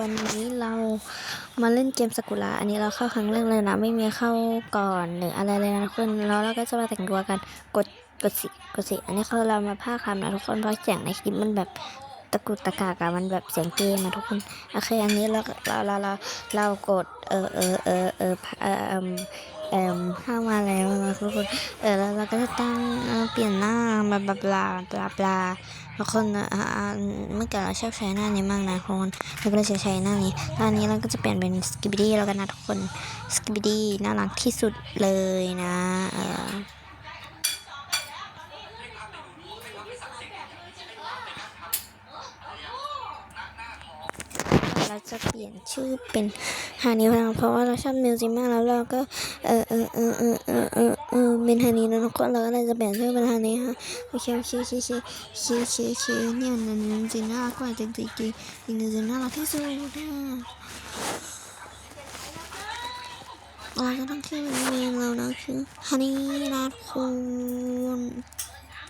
วันนี้เรามาเล่นเกมสกุลาอันนี้เราเข้าครั้งแรกเลยนะ ไม่มีเข้าก่อนหรืออะไรเลยนะทุกคนแล้วเราก็จะมาแต่งตัวกันกดกดสิกดสิอันนี้คือเรามาภาคคำนะทุกคนเพราะเสียงในคลิปมันแบบตะกุกตะกากอะมันแบบเสียงเกมนะทุกคนโอเคอันนี้เราเราเราเราเรากดเออเออเออเออเออ เอ่อมเข้ามาแล้วนะทุกคน เออแล้วเราก็จะตั้งเปลี่ยนหน้าบลาบลาบลาบลาบลาบางคนอ่าอ่าเมื่อก่อนเราชอบใช้หน้านี้มากนะทุกคนเราก็เลยจะใช้หน้านี้หน้านี้เราก็จะเปลี่ยนเป็นสกิบดี้แล้วกันนะทุกคนสกิบดี้น่ารักที่สุดเลยนะ เออ เราจะเปลี่ยนชื่อเป็นฮานิวเพราะว่าเราชอบมิวสิกมากแล้วเราก็เออเออเออเออเออเออเออเป็นฮานีนะทุกคนเราก็เลยจะเปลี่ยนชื่อเป็นฮานีฮะโอเคโอเคโอเคโอเคชีชีชีเคเนี่ยนั่นจริงน่ารักกว่าจริงจริงจริงจริงจริงน่ารักที่สุดนะเราก็ต้องชื่อเรียนเรานะคือฮันนี่นะทุกคนโ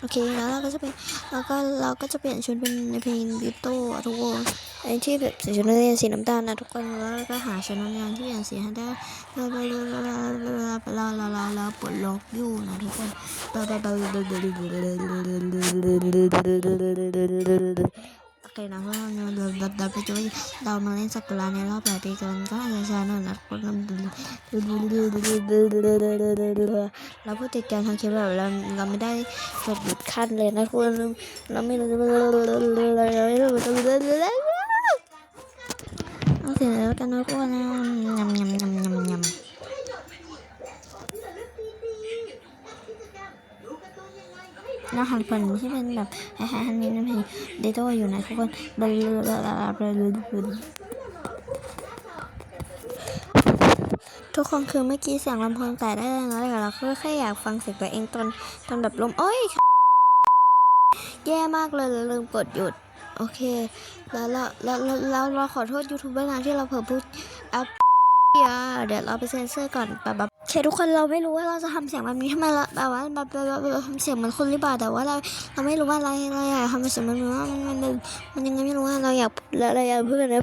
อเคแล้วเราก็จะเป็นแล้วก็เราก็จะเปลี่ยนชุดเป็นในเพลงบิวโต้ทุกคนไอ้ที่แบบใส่ชุดนักเรียนสีน้ำตาลนะทุกคนแล้วเราก็หาชุดนักเรียนที่เปลี่ยนสีให้ได้เราเราเราเราเราเราเราปลดล็อกอยู่นะทุกคน เตะหนังเล่าเนื้อเดือดดับดับไปจุ๊ยดาวมาเล่นสักลาในรอบหลายปีกำลังก็จะชาโนนัดคนเราผู้ติดการทางเคเบิลเราเราไม่ได้จบขั้นเลยนะคุณเราไม่รู้เราไม่รู้ต้องเสียแล้วกันนะคุณนะยำยำยำยำยำ แล้วหันผลที่เป็นแบบคล้ายๆฮันนี่นั่นเองเดโตอยู่นะทุกคนบลูบลูบลูทุกคนคือเมื่อกี้เสียงลำโพงแต่ได้แล้วแต่เราแค่อยากฟังเสียงตัวเองตอนตอนแบบลมโอ้ยแย่มากเลยลืมกดหยุด โอเค แล้วเราแล้วเราเราขอโทษยูทูบเบอร์นะที่เราเผลอพูดอัพเดี๋ยวเราไปเซ็นเซอร์ก่อนแบบโอ เคทุกคนเราไม่รู้ว่าเราจะทำเสียงแบบนี้ทำไมเราแบบว่าแบบแบบทำเสียงเหมือนคนหรือเปล่าแต่ว่าเราเราไม่รู้ว่าอะไรเราอยากทำเสียงมันว่ามันมันมันยังไงไม่รู้ว่าเราอยากเราเราอยากพูดอะไร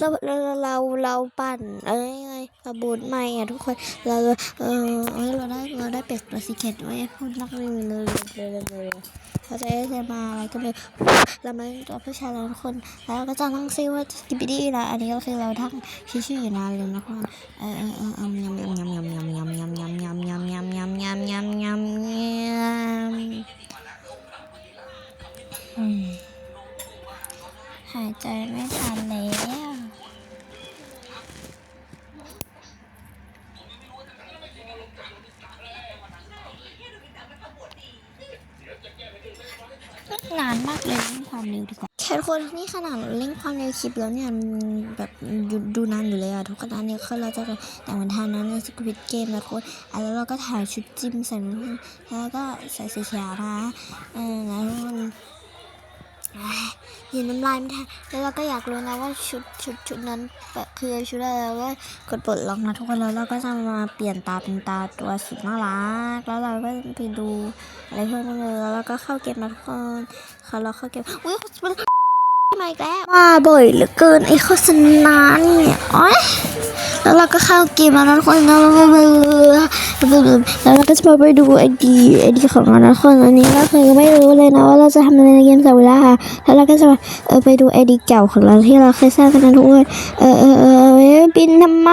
เราเราเราเราปั่นเอ้ยไงเราบูดใหม่อะทุกคนเราเออเราได้เราได้เป็ดตัวสีเกตไว้พูดนักเลยเลยเลยเลยเลยเขาจะได้มาอะไรก็เลยเราไม่ตัวผู้ชายเราทุกคนแล้วก็จะตั้งชื่อว่ากิบดี้นะอันนี้ก็คือเราทั้งชื่อชื่อนานเลยนะคะเออเออเออ คนนี่ขนาดเร่งความเร็วคลิปแล้วเนี่ยแบบดูดูนานอยู่เลยอะทุกคนอันนี้คือเราจะแต่งวันทานนั้นในสควิตเกมนะทุกคนอะแล้วเราก็ถ่ายชุดจิ้มใส่แล้วก็ใส่สีเขียวนะเออแล้วกคนยืนน้ำลายไม่ทันแล้วเราก็อยากรู้นะว่าชุดชุดชุดนั้นแบบคือชุดอะไรแล้วก็กดปลดล็อกนะทุกคนแล้วเราก็จะมาเปลี่ยนตาเป็นตาตัวสุดน่ารักแล้วเราก็ไปดูอะไรเพิ่มเติมเลยแล้วเราก็เข้าเกมนะทุกคนเขาเราเข้าเกมอุ้ย มาอีกแล้วว่าบ่อยเหลือเกินไอ้โฆษณาเนี่ยโอ๊ยแล้วเราก็เข้าเกมแล้วนะทุกคนแล้วเราแล้วเราก็จะมาไปดูไอดีไอดีของเรานคนอันนี้ก็คือไม่รู้เลยนะว่าเราจะทำอะไรในเกมสวิลาค่ะแล้วเราก็จะเออไปดูไอดีเก่าของเราที่เราเคยสร้างกันนะทุกคนเออเออเออบินทำไม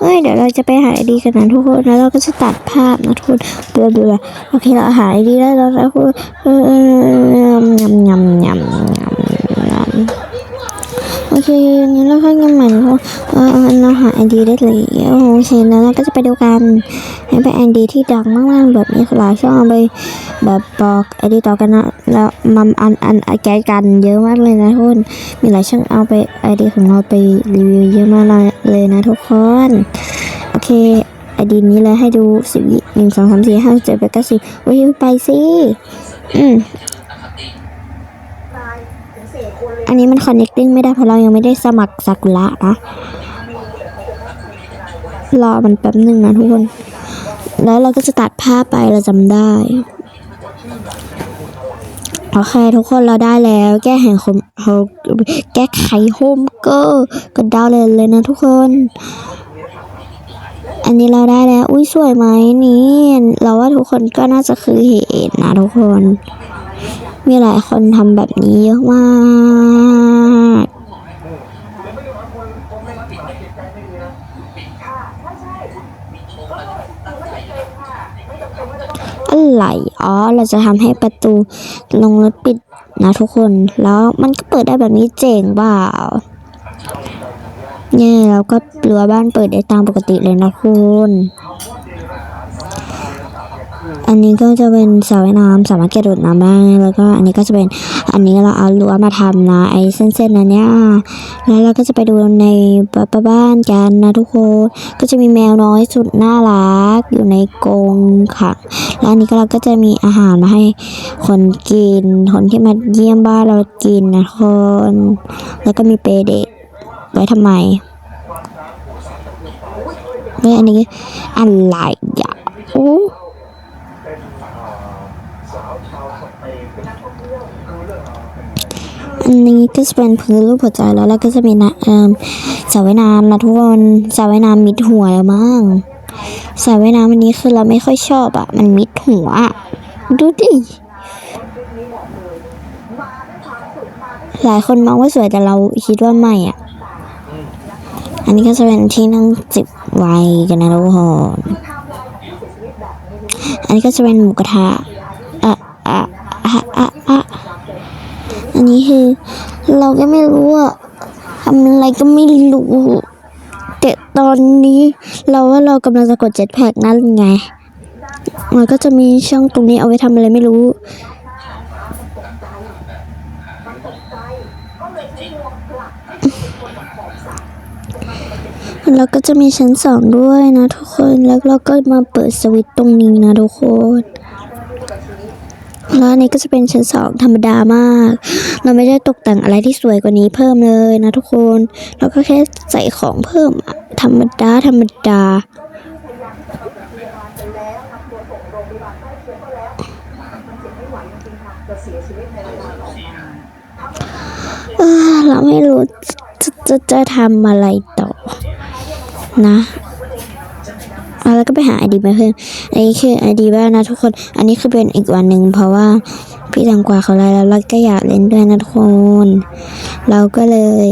เอ้ยเดี๋ยวเราจะไปหาไอดีกันนะทุกคนแล้วเราก็จะตัดภาพนะทุกคนเบื่อเบื่อโอเคเราหาไอดีได้แล้วนะทุกคนเออเออยำยำยำยำ โอเคงั้นเราค่อยกันใหม่เพราะเออเราหาไอดีได้เลยโอเคแล้วเราก็จะไปดูกันให้เป็นไอดีที่ดังมากๆแบบนี้หลายช่องเอาไปแบบบอกไอดีต่อกันนะแล้วมันอันอันแกกันเยอะมากเลยนะทุกคนมีหลายช่องเอาไปไอดีของเราไปรีวิวเยอะมากเลยนะทุกคนโอเคไอดีนี้เลยให้ดูสิบหนึ่งสองสามสี่ห้าเจ็ดแปดเก้าสิบโอ้ยไปสิอืม อันนี้มัน connecting ไม่ได้เพราะเรายังไม่ได้สมัครซากุระนะ รอมันแป๊บหนึ่งนะทุกคน แล้วเราก็จะตัดภาพไปเราจำได้ โอเค ทุกคนเราได้แล้ว แก้แห่งคมเขาแก้ไขโฮมเกอร์ก็ดาวเลยเลยนะทุกคน อันนี้เราได้แล้ว อุ้ยสวยไหมนี่ เราว่าทุกคนก็น่าจะคือเห็นนะทุกคน มีหลายคนทำแบบนี้เยอะมาก อะไร อ๋อ เราจะทำให้ประตูลงรถปิดนะทุกคน แล้วมันก็เปิดได้แบบนี้เจ๋งเปล่าเนี่ยเราก็รั้วบ้านเปิดได้ตามปกติเลยนะคุณ อันนี้ก็จะเป็นสระว่ายน้ำสามารถกระโดดน้ำได้แล้วก็อันนี้ก็จะเป็นอันนี้เราเอารั้วมาทำนะไอ้เส้นๆนั้นเนี่ยแล้วเราก็จะไปดูในบบ้านกันนะทุกคนก็จะมีแมวน้อยสุดน่ารักอยู่ในกรงค่ะแล้วอันนี้ก็เราก็จะมีอาหารมาให้คนกิน คนที่มาเยี่ยมบ้านเรากินนะคนแล้วก็มีเปรย์เด็กไว้ทำไมแล้วอันนี้อะไรอะโอ้ อันนี้ก็จะเป็นพื้นรูปหัวใจแล้วแล้วก็จะมีนะเอ่อสระว่ายน้ำนะทุกคนสระว่ายน้ำมิดหัวแล้วมั้งสระว่ายน้ำอันนี้คือเราไม่ค่อยชอบอะมันมิดหัวดูดิหลายคนมองว่าสวยแต่เราคิดว่าไม่อะ อันนี้ก็จะเป็นที่นั่งจิบไวน์กันนะทุกคนอันนี้ก็จะเป็นหมูกระทะอะอะอะอะ อันนี้คือ เราก็ไม่รู้อะทำอะไรก็ไม่รู้ แต่ตอนนี้เราว่าเรากำลังจะกดเจ็ตแพ็กนั่นไง มันก็จะมีช่องตรงนี้เอาไว้ทำอะไรไม่รู้แล้วก็จะมีชั้นสองด้วยนะทุกคน แล้วเราก็มาเปิดสวิตช์ตรงนี้นะทุกคน แล้วนี้ก็จะเป็นชั้นสองธรรมดามาก เราไม่ได้ตกแต่งอะไรที่สวยกว่านี้เพิ่มเลยนะทุกคน เราก็แค่ใส่ของเพิ่มธรรมดาธรรมดาเออเราไม่รู้จะจะจะทำอะไรต่อนะ อะแล้วก็ไปหาไอดีมาเพิ่มอันนี้คือไอดีบ้านนะทุกคน อันนี้คือเป็นอีกวันหนึ่งเพราะว่าพี่ตังกวาเขาไลน์แล้วเราก็อยากเล่นด้วยนะทุกคน เราก็เลย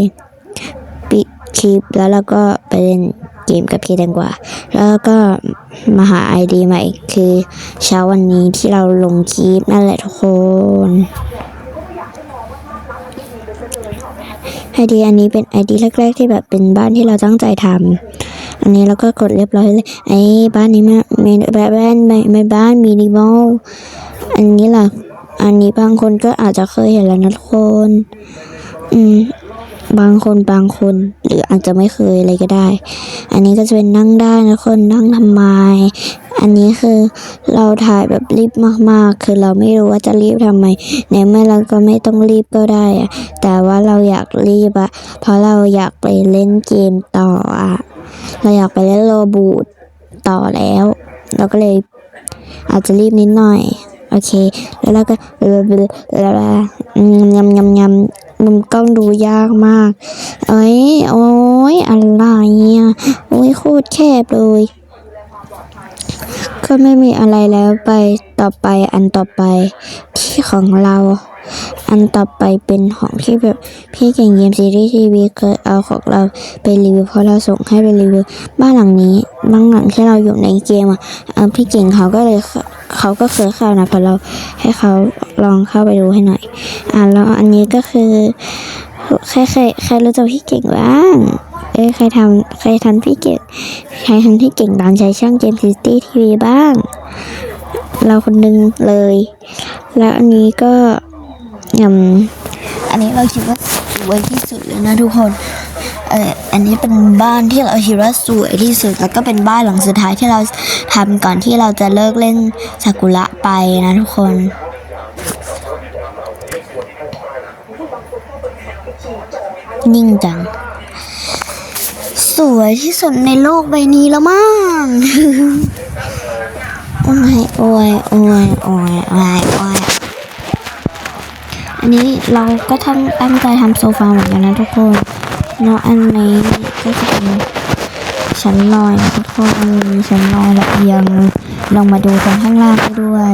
ปิดคลิปแล้วเราก็ไปเล่นเกมกับพี่แตงกวาแล้วก็มาหาไอดีใหม่คือเช้าวันนี้ที่เราลงคลิปนั่นแหละทุกคนไอเดียอันนี้เป็นไอเดียแรกๆที่แบบเป็นบ้านที่เราตั้งใจทำ อันนี้เราก็กดเรียบร้อยเลย ไอ้บ้านนี้มามีแบบบ้านไม่ไม่บ้านมินิมอลอันนี้ล่ะ อันนี้บางคนก็อาจจะเคยเห็นแล้วนะทุกคน อืมบางคนบางคน หรืออาจจะไม่เคยอะไรก็ได้ อันนี้ก็จะเป็นนั่งได้นะคนนั่งทำไม อันนี้คือเราถ่ายแบบรีบมากๆ คือเราไม่รู้ว่าจะรีบทำไมในเมื่อเราก็ไม่ต้องรีบก็ได้อะแต่ว่าเราอยากรีบอะเพราะเราอยากไปเล่นเกมต่ออะ เราอยากไปเล่นโรบูทต่อแล้ว เราก็เลยอาจจะรีบนิดหน่อย โอเค แล้วเราก็แล้วยำยำยำมุมกล้องดูยากมาก เอ้ย โอ้ยอะไรอะโอ้ยโคตรแคบเลย ก็ไม่มีอะไรแล้วไปต่อไปอันต่อไปที่ของเรา อันต่อไปเป็นของที่แบบพี่เก่งเกมซีรีส์ทีวีเคยเอาของเราไปรีวิวเพราะเราส่งให้ไปรีวิวบ้านหลังนี้บ้านหลังที่เราอยู่ในเกมอะพี่เก่งเขาก็เลยเขาก็เคยเข้านะพอเราให้เขาลองเข้าไปดูให้หน่อย อ่าแล้วอันนี้ก็คือใครใครใครรู้จักพี่เก่งบ้างเอ้ใครทำใครทันพี่เก่งใครทันพี่เก่งตามใช้ช่องเกมซิตี้ทีวีบ้าง เราคนนึงเลย แล้วอันนี้ก็ อืมอันนี้เราคิดว่าสวยที่สุดเลยนะทุกคนเอออันนี้เป็นบ้านที่เราคิดว่าสวยที่สุด แล้วก็เป็นบ้านหลังสุดท้ายที่เราทำก่อนที่เราจะเลิกเล่นซากุระไปนะทุกคนนิ่งจัง สวยที่สุดในโลกใบนี้แล้วมั้งโอ้ยโอ้ยโอ้ยโอ้ยโอ้ยโอ้ย นนี้เราก็ทำตั้งใจทำโซฟาเหมือนกันนะทุกคนแล้วอันนี้ก็จะเป็นชั้นลอยนะทุกคนมีชั้นลอยละเอียงลงมาดูตรงข้างล่างได้ด้วย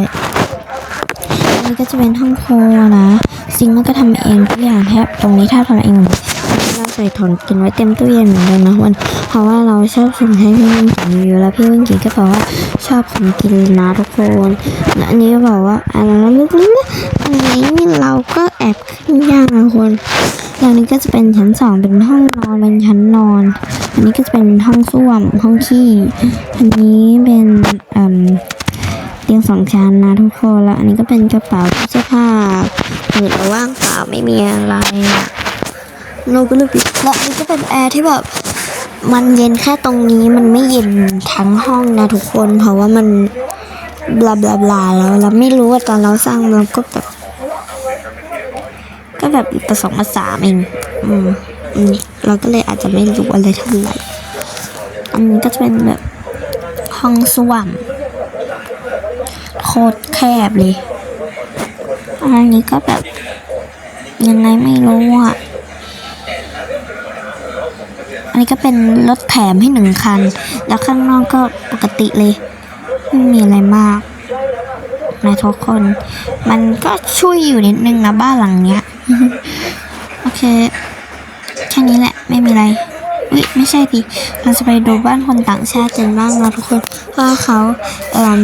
อันนี้ก็จะเป็นห้องครัวนะซิงค์มันก็ทำเองทุกอย่างแทบตรงนี้แทบทำเองเราใส่ถอนกินไว้เต็มตู้เย็นเหมือนกันนะวันเพราะว่าเราชอบส่งให้พี่วิ่งกินอยู่แล้วพี่วิ่งกินก็บอกว่าชอบของกินนะทุกคนและอันนี้ก็บอกว่าอะไรนะลึกๆอัน เราก็แอบขึ้นยากนะคนแล้วอันนี้ก็จะเป็นชั้นสองเป็นห้องนอนเป็นชั้นนอน อันนี้ก็จะเป็นห้องส้วมห้องขี้ อันนี้เป็นเตียงสองชั้นนะทุกคนแล้ว อันนี้ก็เป็นกระเป๋าเสื้อผ้าเปิดแล้วว่างเปล่าไม่มีอะไรเราก็เลยปิดแล้วนนี้ก็เป็นแอร์ที่แบบมันเย็นแค่ตรงนี้มันไม่เย็นทั้งห้องนะทุกคน เพราะว่ามันบลาบลาบลาแล้วเราไม่รู้ว่าตอนเราสร้างเราก็แบบ ก็แบบผสองมผสานเองอืมอืมเราก็เลยอาจจะไม่รู้อะไรเท่าไหร่อันนี้ก็จะเป็นแบบห้องส้วมโคตรแคบเลยอันนี้ก็แบบยังไงไม่รู้อะอันนี้ก็เป็นรถแถมให้หนึ่งคัน แล้วข้างนอกก็ปกติเลย ไม่มีอะไรมากนะทุกคน มันก็ช่วยอยู่นิดนึงนะบ้านหลังเนี้ย โอเค แค่นี้แหละ ไม่มีอะไรวิไม่ใช่ดิเราจะไปดูบ้านคนต่างชาติกันบ้างนะทุกคนว่าเขาเอ่ม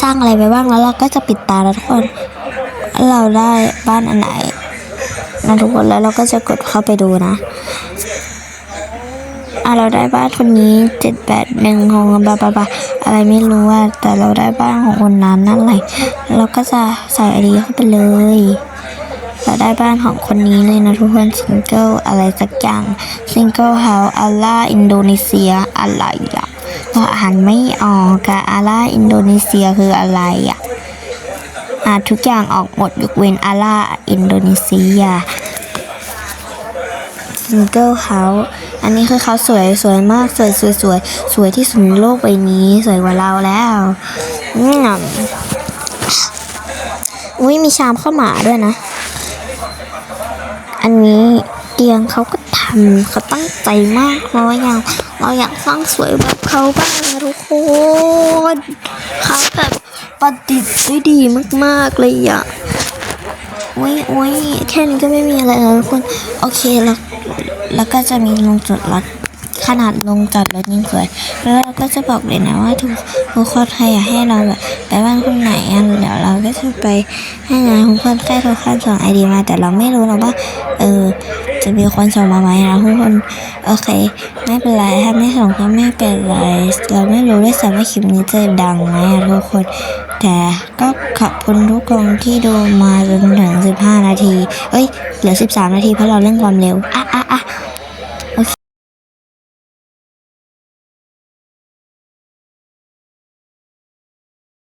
สร้างอะไรไปบ้างแล้วเราก็จะปิดตาแล้วทุกคน เราได้บ้านอันไหนนะทุกคนแล้วเราก็จะกดเข้าไปดูนะอะเราได้บ้านคนนี้เจ็ดแปดหนึ่งของบาบาบาอะไรไม่รู้ว่าแต่เราได้บ้านของคนนั้นนั่นแหละเราก็จะใส่ไอดีเข้าไปเลย เราได้บ้านของคนนี้เลยนะทุกคนซิงเกิลอะไรสักอย่างซิงเกิลเฮาอัลลาอินโดนีเซียอะไรอะเราอ่านไม่ออกกะอาล่าอินโดนีเซียคืออะไรอะอ่าทุกอย่างออกหมดยกเว้นอาล่าอินโดนีเซียซิงเกิลเขาอันนี้คือเขาสวยสวยมากสวยสวยสวยสวยที่สุดในโลกใบนี้ สวยกว่าเราแล้วอืมอุ้ยมีชามข้าวหมาด้วยนะ อันนี้เตียงเขาก็ทำเขาตั้งใจมากเราอยากเราอยากสร้างสวยแบบเขาบ้างนะทุกคนเขาแบบประดิษฐ์ได้ดีมากๆเลยอะโอ้ยโอ้ยแค่นี้ก็ไม่มีอะไรแล้วทุกคน โอเคแล้วแล้วก็จะมีลงจอดรถ ขนาดลงจอดรถยิ่งสวย แล้วเราก็จะบอกเลยนะว่าทุกทุกคนใครอยากให้เราแบบไปบ้านคนไหนอะเดี๋ยวเราก็จะไปให้งานทุกคนแค่ทุกคนส่งไอดีมา แต่เราไม่รู้หรอกว่าเออจะมีคนส่งมาไหมนะทุกคนโอเค ไม่เป็นไรถ้าไม่ส่งก็ไม่เป็นไรเราไม่รู้ด้วยซ้ำว่าคลิปนี้จะดังไหมทุกคน แต่ก็ขอบคุณทุกคนที่ดูมาจนถึง 15 นาที เอ้ย เหลือ 13 นาทีเพราะเราเร่งความเร็ว อะอะ